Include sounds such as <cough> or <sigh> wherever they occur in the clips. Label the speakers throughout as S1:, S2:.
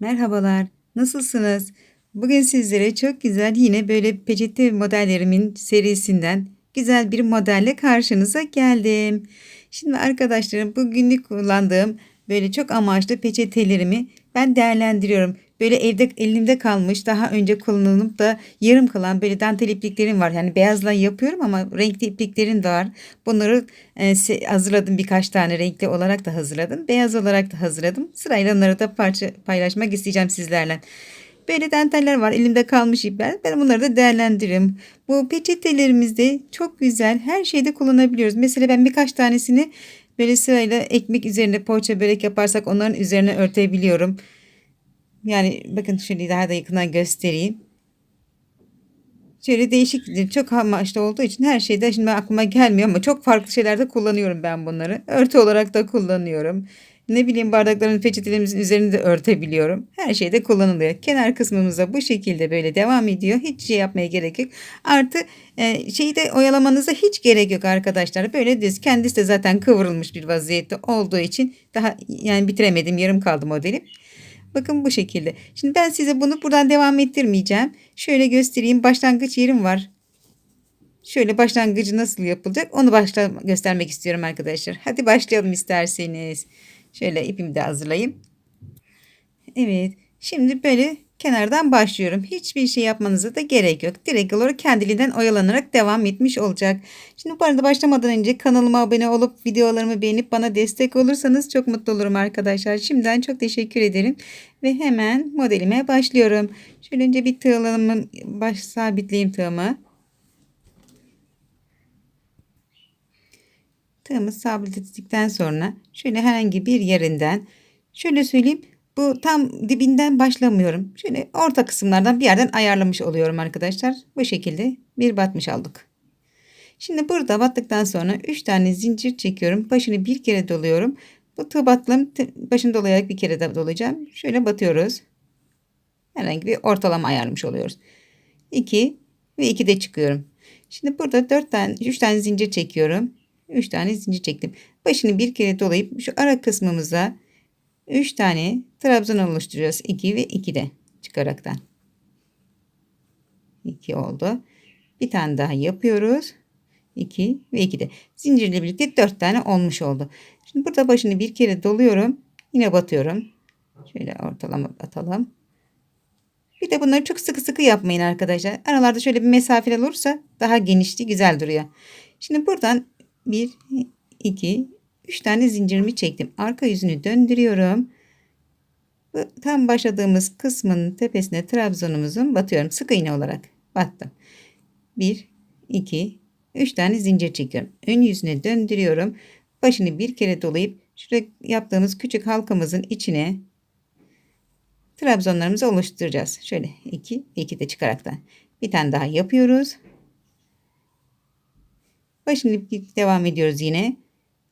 S1: Merhabalar, nasılsınız? Bugün sizlere çok güzel yine böyle peçete modellerimin serisinden güzel bir modelle karşınıza geldim. Şimdi arkadaşlarım bugünlük kullandığım böyle çok amaçlı peçetelerimi ben değerlendiriyorum. Böyle evde elimde kalmış daha önce kullanılıp da yarım kalan böyle dantel ipliklerim var. Yani beyazla yapıyorum ama renkli ipliklerim de var. Bunları e, hazırladım birkaç tane renkli olarak da hazırladım. Beyaz olarak da hazırladım. Sırayla onları da parça paylaşmak isteyeceğim sizlerle. Böyle danteller var elimde kalmış ipler. Ben bunları da değerlendiririm. Bu peçetelerimizde çok güzel her şeyde kullanabiliyoruz. Mesela ben birkaç tanesini böyle sırayla ekmek üzerinde poğaça börek yaparsak onların üzerine örtebiliyorum. Yani bakın şöyle daha da yakından göstereyim. Şöyle değişik çok amaçlı olduğu için her şeyde şimdi aklıma gelmiyor ama çok farklı şeylerde kullanıyorum ben bunları. Örtü olarak da kullanıyorum. Ne bileyim bardakların peçetelerimizin üzerinde de örtebiliyorum. Her şeyde kullanılıyor. Kenar kısmımıza bu şekilde böyle devam ediyor. Hiç şey yapmaya gerek yok. Artı e, şeyi de oyalamanıza hiç gerek yok arkadaşlar. Böyle düz. Kendisi de zaten kıvrılmış bir vaziyette olduğu için daha yani bitiremedim. Yarım kaldı modelim. Bakın bu şekilde. Şimdi ben size bunu buradan devam ettirmeyeceğim. Şöyle göstereyim. Başlangıç yerim var. Şöyle başlangıcı nasıl yapılacak onu başla göstermek istiyorum arkadaşlar. Hadi başlayalım isterseniz. Şöyle ipimi de hazırlayayım. Evet. Şimdi böyle kenardan başlıyorum. Hiçbir şey yapmanıza da gerek yok. Direkt olarak kendiliğinden oyalanarak devam etmiş olacak. Şimdi bu arada başlamadan önce kanalıma abone olup videolarımı beğenip bana destek olursanız çok mutlu olurum arkadaşlar. Şimdiden çok teşekkür ederim. Ve hemen modelime başlıyorum. Şöyle önce bir tığlamı baş sabitleyeyim tığımı. Tığımı sabitledikten sonra şöyle herhangi bir yerinden şöyle söyleyeyim bu tam dibinden başlamıyorum. Şöyle orta kısımlardan bir yerden ayarlamış oluyorum arkadaşlar. Bu şekilde bir batmış aldık. Şimdi burada battıktan sonra 3 tane zincir çekiyorum. Başını bir kere doluyorum. Bu tığ battım. Başını dolayarak bir kere de dolayacağım. Şöyle batıyoruz. Herhangi bir ortalama ayarlamış oluyoruz. 2 ve 2 de çıkıyorum. Şimdi burada 4 tane 3 tane zincir çekiyorum. 3 tane zincir çektim. Başını bir kere dolayıp şu ara kısmımıza 3 tane trabzan oluşturuyoruz. 2 ve 2 de çıkaraktan. 2 oldu. Bir tane daha yapıyoruz. 2 ve 2 de. Zincirle birlikte 4 tane olmuş oldu. Şimdi burada başını bir kere doluyorum. Yine batıyorum. Şöyle ortalama atalım. Bir de bunları çok sıkı sıkı yapmayın arkadaşlar. Aralarda şöyle bir mesafeler olursa daha genişli güzel duruyor. Şimdi buradan 1, 2, 3 tane zincirimi çektim. Arka yüzünü döndürüyorum. Tam başladığımız kısmın tepesine trabzanımızın batıyorum. Sık iğne olarak battım. 1, 2, 3 tane zincir çekiyorum. Ön yüzüne döndürüyorum. Başını bir kere dolayıp şurada yaptığımız küçük halkamızın içine trabzanlarımızı oluşturacağız. Şöyle 2 2 de çıkaraktan. Bir tane daha yapıyoruz. Başını devam ediyoruz yine.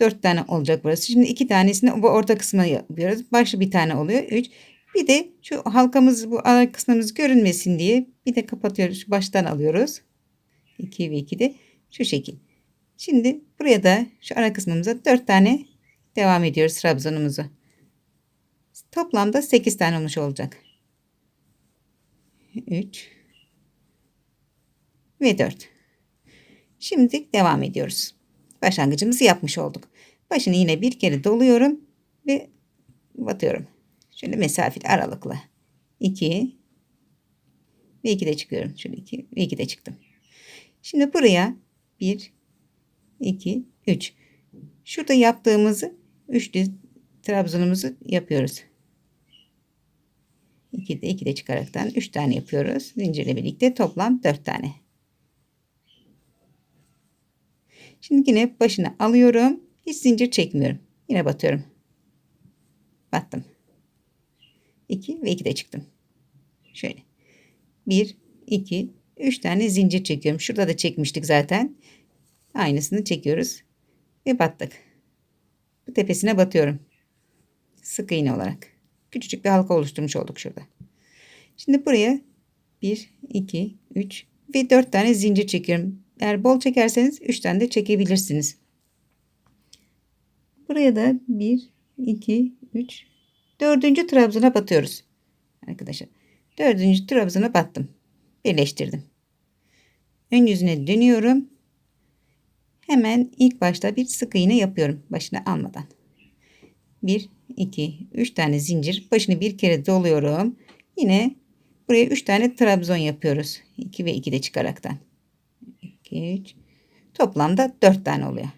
S1: 4 tane olacak burası. Şimdi 2 tanesini bu orta kısmına yapıyoruz. Başlı bir tane oluyor. 3. Bir de şu halkamız bu ara kısmımız görünmesin diye bir de kapatıyoruz. Şu baştan alıyoruz. 2 ve 2 de şu şekil. Şimdi buraya da şu ara kısmımıza 4 tane devam ediyoruz trabzanımızı. Toplamda 8 tane olmuş olacak. 3 ve 4. Şimdi devam ediyoruz. Başlangıcımızı yapmış olduk. Başını yine bir kere doluyorum ve batıyorum. Şöyle mesafeli aralıkla. 2 ve 2 de çıkıyorum. Şöyle 2 ve 2 de çıktım. Şimdi buraya 1 2 3 Şurada yaptığımızı üçlü trabzanımızı yapıyoruz. 2 de 2 de çıkaraktan 3 tane yapıyoruz. Zincirle birlikte toplam 4 tane. Şimdi yine başına alıyorum. Hiç zincir çekmiyorum. Yine batıyorum. Battım. 2 ve 2 de çıktım. Şöyle. 1, 2, 3 tane zincir çekiyorum. Şurada da çekmiştik zaten. Aynısını çekiyoruz. Ve battık. Bu tepesine batıyorum. Sık iğne olarak. Küçücük bir halka oluşturmuş olduk şurada. Şimdi buraya 1, 2, 3 ve 4 tane zincir çekiyorum. Eğer bol çekerseniz 3 tane de çekebilirsiniz. Buraya da 1, 2, 3, dördüncü trabzana batıyoruz. arkadaşlar. Dördüncü trabzana battım. Birleştirdim. Ön yüzüne dönüyorum. Hemen ilk başta bir sık iğne yapıyorum başına almadan. 1 2 3 tane zincir başını bir kere doluyorum. Yine buraya 3 tane trabzon yapıyoruz. 2 ve 2 de çıkaraktan. 2 3 toplamda 4 tane oluyor.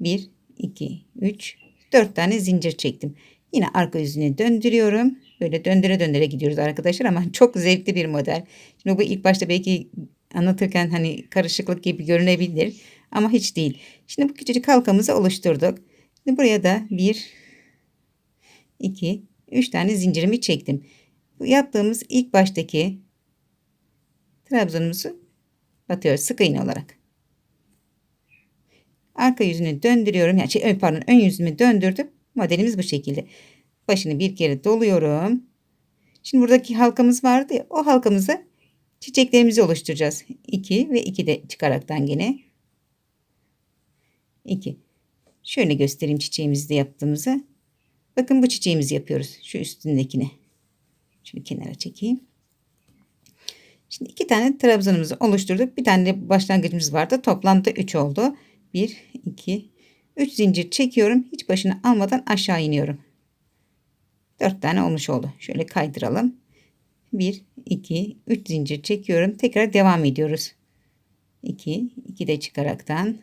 S1: 1 2 3 4 tane zincir çektim. Yine arka yüzüne döndürüyorum. Böyle döndüre döndüre gidiyoruz arkadaşlar ama çok zevkli bir model. Şimdi bu ilk başta belki anlatırken hani karışıklık gibi görünebilir ama hiç değil. Şimdi bu küçücük halkamızı oluşturduk. Şimdi buraya da 1 2 3 tane zincirimi çektim. Bu yaptığımız ilk baştaki trabzanımızı batıyoruz sık iğne olarak. Arka yüzünü döndürüyorum. Yani şey, pardon ön yüzümü döndürdüm. Modelimiz bu şekilde. Başını bir kere doluyorum. Şimdi buradaki halkamız vardı ya o halkamıza çiçeklerimizi oluşturacağız. 2 ve 2 de çıkaraktan gene. 2. Şöyle göstereyim çiçeğimizi de yaptığımızı. Bakın bu çiçeğimizi yapıyoruz. Şu üstündekini. Şunu kenara çekeyim. Şimdi iki tane trabzanımızı oluşturduk. Bir tane başlangıcımız vardı. Toplamda 3 oldu. 1, 2, 3 zincir çekiyorum. Hiç başını almadan aşağı iniyorum. 4 tane olmuş oldu. Şöyle kaydıralım. 1, 2, 3 zincir çekiyorum. Tekrar devam ediyoruz. 2, 2 de çıkaraktan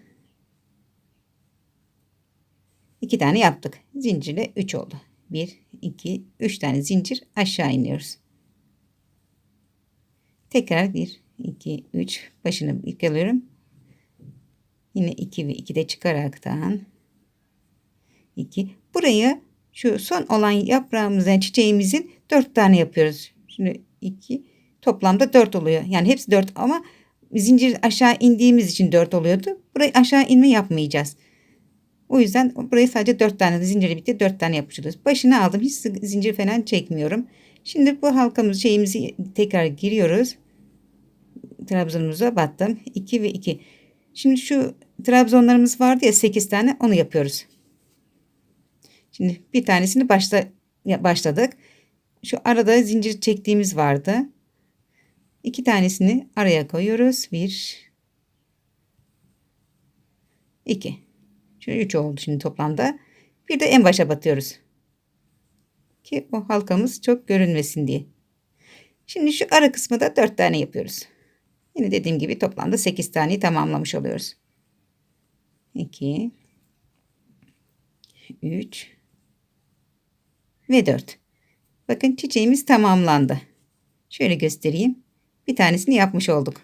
S1: 2 tane yaptık. Zincirle 3 oldu. 1, 2, 3 tane zincir aşağı iniyoruz. Tekrar 1, 2, 3 başını ilk alıyorum. Yine 2 ve 2 de çıkaraktan 2. Burayı şu son olan yaprağımızın çiçeğimizin 4 tane yapıyoruz. Şimdi 2 toplamda 4 oluyor. Yani hepsi 4 ama zincir aşağı indiğimiz için 4 oluyordu. Burayı aşağı inme yapmayacağız. O yüzden burayı sadece 4 tane de zincirle bitti 4 tane yapmış oluyoruz. Başını aldım. Hiç zincir falan çekmiyorum. Şimdi bu halkamız şeyimizi tekrar giriyoruz. Trabzonumuza battım. 2 ve 2. Şimdi şu trabzonlarımız vardı ya 8 tane onu yapıyoruz. Şimdi bir tanesini başta başladık. Şu arada zincir çektiğimiz vardı. İki tanesini araya koyuyoruz. Bir, iki. Şimdi üç oldu şimdi toplamda. Bir de en başa batıyoruz. Ki o halkamız çok görünmesin diye. Şimdi şu ara kısmı da dört tane yapıyoruz. Yine dediğim gibi toplamda sekiz taneyi tamamlamış oluyoruz. 2 3 ve 4. Bakın çiçeğimiz tamamlandı. Şöyle göstereyim. Bir tanesini yapmış olduk.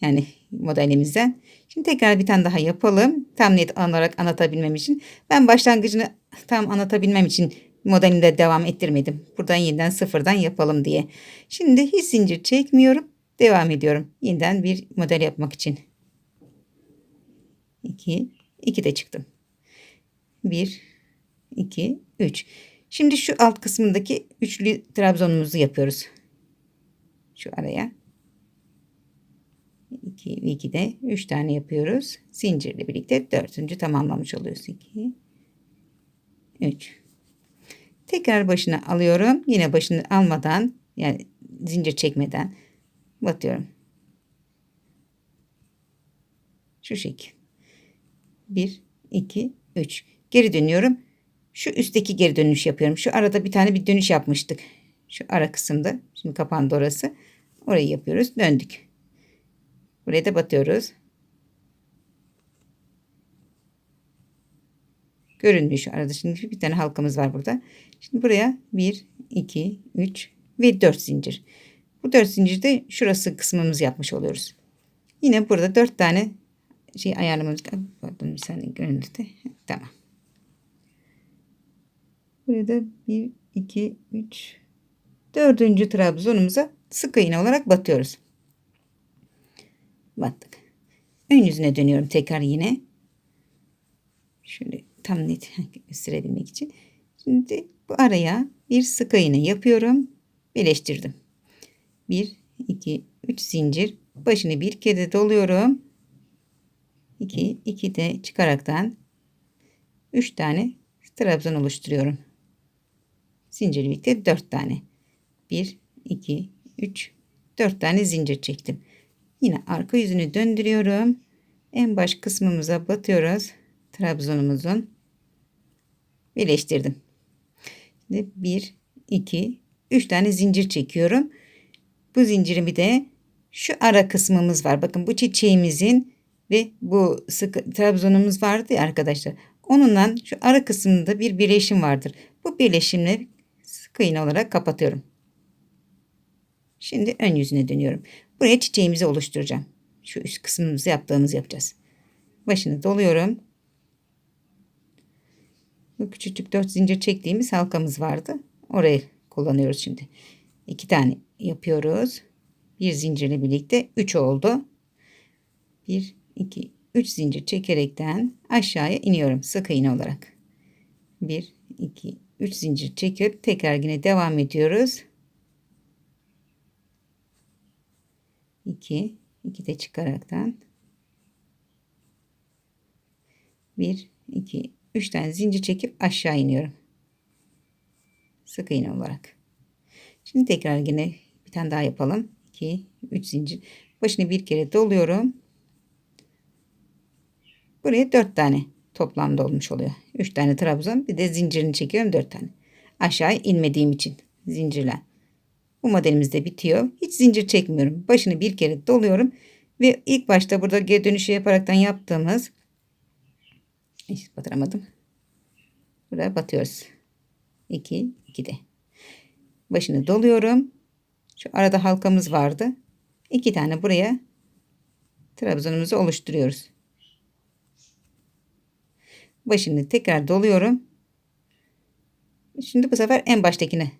S1: Yani modelimizden. Şimdi tekrar bir tane daha yapalım. Tam net olarak anlatabilmem için. Ben başlangıcını tam anlatabilmem için modelinde devam ettirmedim. Buradan yeniden sıfırdan yapalım diye. Şimdi hiç zincir çekmiyorum. Devam ediyorum. Yeniden bir model yapmak için. 2, 2 de çıktım. 1, 2, 3. Şimdi şu alt kısmındaki üçlü trabzonumuzu yapıyoruz. Şu araya. 2 ve 2 de 3 tane yapıyoruz. Zincirle birlikte dördüncü tamamlamış oluyoruz. 2 3 Tekrar başını alıyorum. Yine başını almadan yani zincir çekmeden batıyorum. Şu şekil. 1 2 3 geri dönüyorum. Şu üstteki geri dönüş yapıyorum. Şu arada bir tane bir dönüş yapmıştık. Şu ara kısımda. Şimdi kapandı orası. Orayı yapıyoruz. Döndük. Buraya da batıyoruz. Görünmüyor şu arada. Şimdi bir tane halkamız var burada. Şimdi buraya 1, 2, 3 ve 4 zincir. Bu 4 zincirde şurası kısmımızı yapmış oluyoruz. Yine burada 4 tane şey ayarlamamız Pardon bir saniye görüntüde. Tamam. Buraya da 1, 2, 3, dördüncü trabzonumuza sık iğne olarak batıyoruz. Battık. Ön yüzüne dönüyorum tekrar yine. Şöyle tam net <laughs> gösterebilmek için. Şimdi bu araya bir sık iğne yapıyorum. Birleştirdim. 1, 2, 3 zincir. Başını bir kere doluyorum. 2, 2 de çıkaraktan 3 tane trabzan oluşturuyorum. Zincir birlikte 4 tane. 1, 2, 3, 4 tane zincir çektim. Yine arka yüzünü döndürüyorum. En baş kısmımıza batıyoruz. Trabzonumuzun. Birleştirdim. Şimdi 1, 2, 3 tane zincir çekiyorum. Bu zincirimi de şu ara kısmımız var. Bakın bu çiçeğimizin ve bu sık trabzonumuz vardı ya arkadaşlar. Onunla şu ara kısmında bir birleşim vardır. Bu birleşimle sık iğne olarak kapatıyorum. Şimdi ön yüzüne dönüyorum. Buraya çiçeğimizi oluşturacağım. Şu üst kısmımızı yaptığımız yapacağız. Başını doluyorum. Bu küçücük dört zincir çektiğimiz halkamız vardı. Orayı kullanıyoruz şimdi. İki tane yapıyoruz. Bir zincirle birlikte üç oldu. Bir, iki, üç zincir çekerekten aşağıya iniyorum sık iğne olarak. Bir, iki, üç zincir çekip tekrar yine devam ediyoruz. 2 2 de çıkaraktan 1 2 3 tane zincir çekip aşağı iniyorum. Sık iğne olarak. Şimdi tekrar yine bir tane daha yapalım. 2 3 zincir. Başını bir kere doluyorum. Buraya 4 tane toplamda olmuş oluyor. 3 tane trabzan bir de zincirini çekiyorum 4 tane. Aşağı inmediğim için zincirle. Bu modelimiz de bitiyor. Hiç zincir çekmiyorum. Başını bir kere doluyorum. Ve ilk başta burada geri dönüşü yaparaktan yaptığımız hiç batıramadım. Buraya batıyoruz. 2 2 de. Başını doluyorum. Şu arada halkamız vardı. İki tane buraya trabzanımızı oluşturuyoruz. Başını tekrar doluyorum. Şimdi bu sefer en baştakine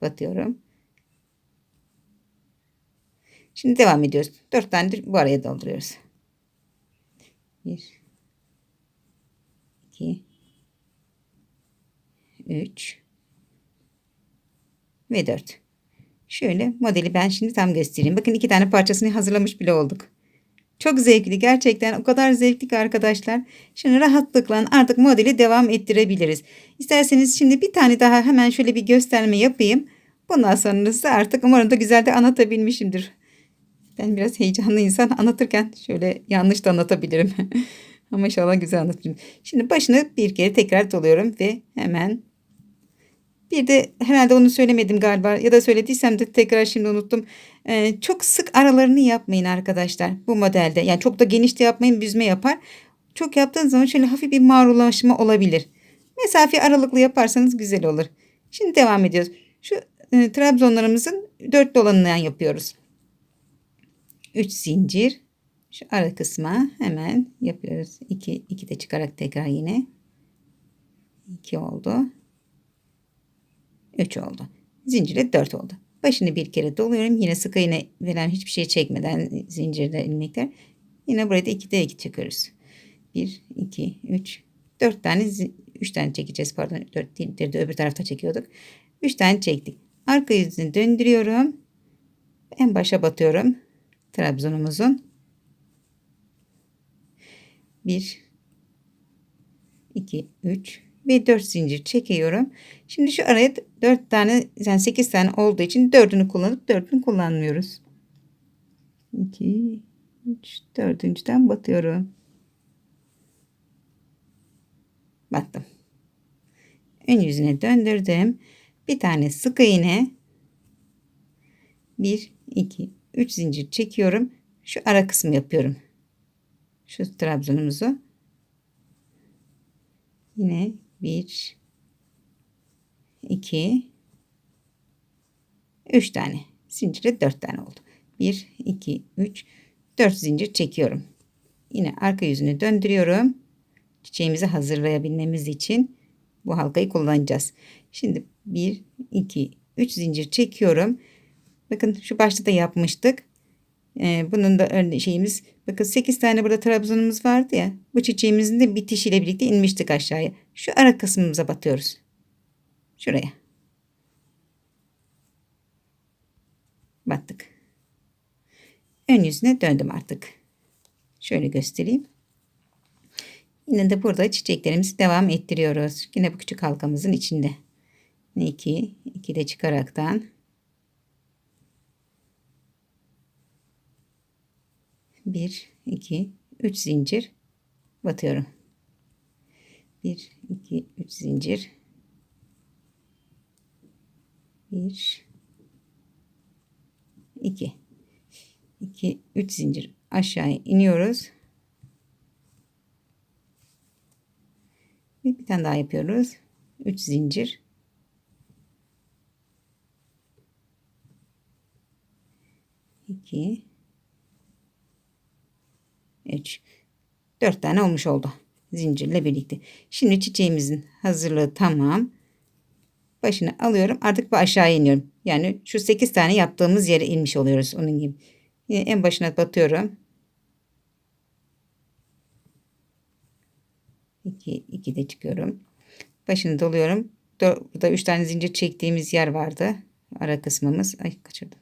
S1: batıyorum. Şimdi devam ediyoruz. Dört tane bu araya dolduruyoruz. Bir, iki, üç ve dört. Şöyle modeli ben şimdi tam göstereyim. Bakın iki tane parçasını hazırlamış bile olduk. Çok zevkli gerçekten o kadar zevkli ki arkadaşlar. Şimdi rahatlıkla artık modeli devam ettirebiliriz. İsterseniz şimdi bir tane daha hemen şöyle bir gösterme yapayım. Bundan sonrası artık umarım da güzel de anlatabilmişimdir. Ben biraz heyecanlı insan anlatırken şöyle yanlış da anlatabilirim. <laughs> Ama inşallah güzel anlatırım. Şimdi başını bir kere tekrar doluyorum ve hemen bir de herhalde onu söylemedim galiba ya da söylediysem de tekrar şimdi unuttum. Ee, çok sık aralarını yapmayın arkadaşlar bu modelde. Yani çok da geniş de yapmayın büzme yapar. Çok yaptığınız zaman şöyle hafif bir mağrulaşma olabilir. Mesafe aralıklı yaparsanız güzel olur. Şimdi devam ediyoruz. Şu e, trabzonlarımızın dört dolanından yapıyoruz. 3 zincir. Şu ara kısma hemen yapıyoruz. 2 2 de çıkarak tekrar yine 2 oldu. 3 oldu. Zincire 4 oldu. Başını bir kere doluyorum. Yine sık iğne veren hiçbir şey çekmeden zincirde ilmekler. Yine buraya da 2'de 2 çıkıyoruz. 1, 2, 3, 4 tane 3 tane çekeceğiz pardon 4 değil de öbür tarafta çekiyorduk. 3 tane çektik. Arka yüzünü döndürüyorum. En başa batıyorum. Trabzonumuzun. 1 2 3 ve 4 zincir çekiyorum. Şimdi şu araya 4 tane yani 8 tane olduğu için 4'ünü kullanıp 4'ünü kullanmıyoruz. 2 3 4.'den batıyorum. Battım. Ön yüzüne döndürdüm. Bir tane sık iğne 1 2 3 zincir çekiyorum. Şu ara kısmı yapıyorum. Şu trabzanımızı yine 1 2 3 tane zincire 4 tane oldu. 1 2 3 4 zincir çekiyorum. Yine arka yüzünü döndürüyorum. Çiçeğimizi hazırlayabilmemiz için bu halkayı kullanacağız. Şimdi 1 2 3 zincir çekiyorum. Bakın şu başta da yapmıştık. Ee, bunun da örne şeyimiz bakın 8 tane burada trabzanımız vardı ya. Bu çiçeğimizin de bitişiyle birlikte inmiştik aşağıya. Şu ara kısmımıza batıyoruz. Şuraya. Battık. Ön yüzüne döndüm artık. Şöyle göstereyim. Yine de burada çiçeklerimizi devam ettiriyoruz. Yine bu küçük halkamızın içinde. 2 2 de çıkaraktan bir iki üç zincir batıyorum. Bir iki üç zincir bir iki iki üç zincir aşağıya iniyoruz. Ve bir tane daha yapıyoruz. 3 zincir. iki, üç, dört tane olmuş oldu zincirle birlikte. Şimdi çiçeğimizin hazırlığı tamam. Başını alıyorum. Artık bu aşağı iniyorum. Yani şu sekiz tane yaptığımız yere inmiş oluyoruz onun gibi. Yine en başına batıyorum. 2 2 de çıkıyorum. Başını doluyorum. Burada 3 tane zincir çektiğimiz yer vardı. Ara kısmımız. Ay kaçırdım.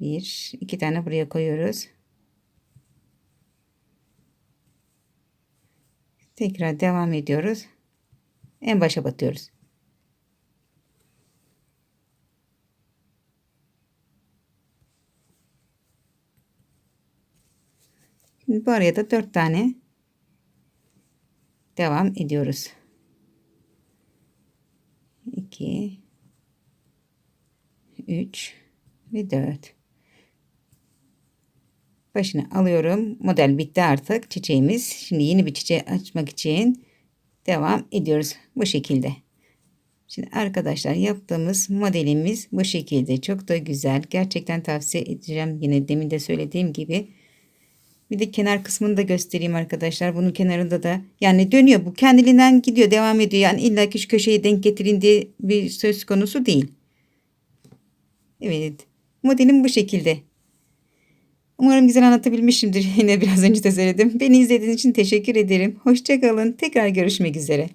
S1: Bir, iki tane buraya koyuyoruz. Tekrar devam ediyoruz. En başa batıyoruz. Şimdi bu araya da 4 tane devam ediyoruz. 2 3 ve 4 başını alıyorum. Model bitti artık çiçeğimiz. Şimdi yeni bir çiçeği açmak için devam ediyoruz bu şekilde. Şimdi arkadaşlar yaptığımız modelimiz bu şekilde. Çok da güzel. Gerçekten tavsiye edeceğim. Yine demin de söylediğim gibi. Bir de kenar kısmını da göstereyim arkadaşlar. Bunun kenarında da yani dönüyor. Bu kendiliğinden gidiyor. Devam ediyor. Yani illa ki şu köşeyi denk getirin diye bir söz konusu değil. Evet. Modelim bu şekilde. Umarım güzel anlatabilmişimdir. <laughs> Yine biraz önce de söyledim. Beni izlediğiniz için teşekkür ederim. Hoşçakalın. Tekrar görüşmek üzere.